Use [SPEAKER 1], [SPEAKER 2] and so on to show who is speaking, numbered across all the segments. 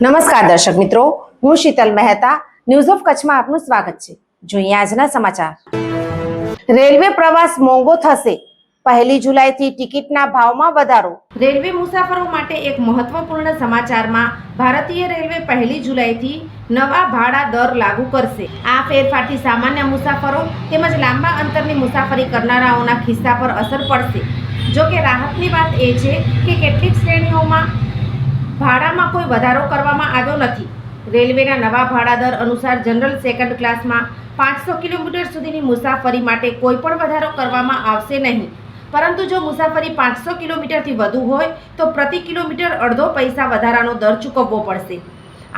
[SPEAKER 1] નમસ્કાર દર્શક મિત્રો, હું શીતલ મહેતા ન્યૂઝ ઓફ કચ્છમાં આપનું સ્વાગત છે. જોઈએ આજના સમાચાર. રેલવે પ્રવાસ મોંઘો થશે. પહેલી જુલાઈથી ટિકિટના ભાવમાં વધારો. રેલવે મુસાફરો માટે એક મહત્વપૂર્ણ સમાચારમાં ભારતીય રેલવે પહેલી જુલાઈથી નવા ભાડા દર લાગુ કરશે. આ ફેરફારથી સામાન્ય મુસાફરો તેમજ લાંબા અંતરની મુસાફરી કરનારાઓના ખિસ્સા પર અસર પડશે. જો કે રાહતની વાત એ છે કે કેટલીક શ્રેણીઓમાં ભાડામાં કોઈ વધારો કરવામાં આવ્યો નથી. રેલવેના નવા ભાડા દર અનુસાર જનરલ સેકન્ડ ક્લાસમાં પાંચસો કિલોમીટર સુધીની મુસાફરી માટે કોઈ પણ વધારો કરવામાં આવશે નહીં. પરંતુ જો મુસાફરી પાંચસો કિલોમીટરથી વધુ હોય, તો પ્રતિ કિલોમીટર અડધો પૈસા વધારાનો દર ચૂકવવો પડશે.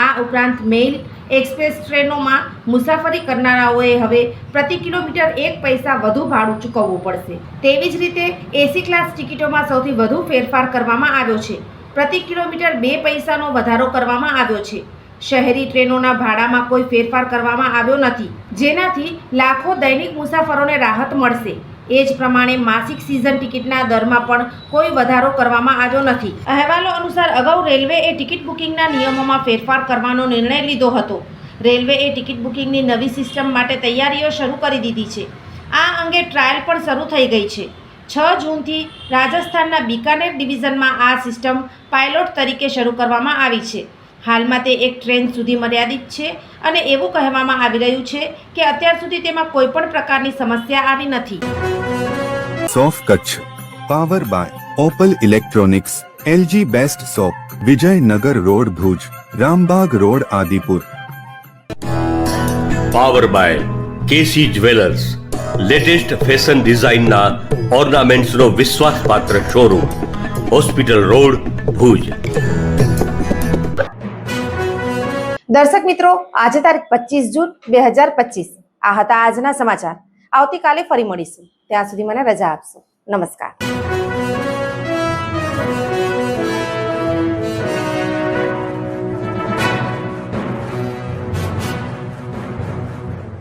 [SPEAKER 1] આ ઉપરાંત મેઇલ, એક્સપ્રેસ ટ્રેનોમાં મુસાફરી કરનારાઓએ હવે પ્રતિ કિલોમીટર એક પૈસા વધુ ભાડું ચૂકવવું પડશે. તેવી જ રીતે એસી ક્લાસ ટિકિટોમાં સૌથી વધુ ફેરફાર કરવામાં આવ્યો છે. પ્રતિ કિલોમીટર બે પૈસાનો વધારો કરવામાં આવ્યો છે. શહેરી ટ્રેનોના ભાડામાં કોઈ ફેરફાર કરવામાં આવ્યો નથી, જેનાથી લાખો દૈનિક મુસાફરોને રાહત મળશે. એ જ પ્રમાણે માસિક સિઝન ટિકિટના દરમાં પણ કોઈ વધારો કરવામાં આવ્યો નથી. અહેવાલો અનુસાર અગાઉ રેલવેએ ટિકિટ બુકિંગના નિયમોમાં ફેરફાર કરવાનો નિર્ણય લીધો હતો. રેલવેએ ટિકિટ બુકિંગની નવી સિસ્ટમ માટે તૈયારીઓ શરૂ કરી દીધી છે. આ અંગે ટ્રાયલ પણ શરૂ થઈ ગઈ છે. છ જૂનથી રાજસ્થાનના બિકાનેર ડિવિઝનમાં આ સિસ્ટમ પાયલોટ તરીકે શરૂ કરવામાં આવી છે. હાલમાં તે એક ટ્રેન સુધી મર્યાદિત છે અને એવું કહેવામાં આવી રહ્યું છે કે અત્યાર સુધી તેમાં કોઈ પણ પ્રકારની સમસ્યા આવી નથી.
[SPEAKER 2] સોફ Kutch power by Opal electronics LG best shop Vijaynagar road Bhuj Rambag road Adipur.
[SPEAKER 3] Power by KC jewellers. Latest fashion ડિઝાઇનના ઓર્નામેન્ટ્સનો વિશ્વાસપાત્ર શોરૂમ, હોસ્પિટલ રોડ, ભુજ.
[SPEAKER 1] દર્શક મિત્રો, આજે તારીખ પચીસ જૂન બે હજાર પચીસ. આ હતા આજના સમાચાર. આવતીકાલે ફરી મળીશું. ત્યાં સુધી મને રજા આપશો. નમસ્કાર.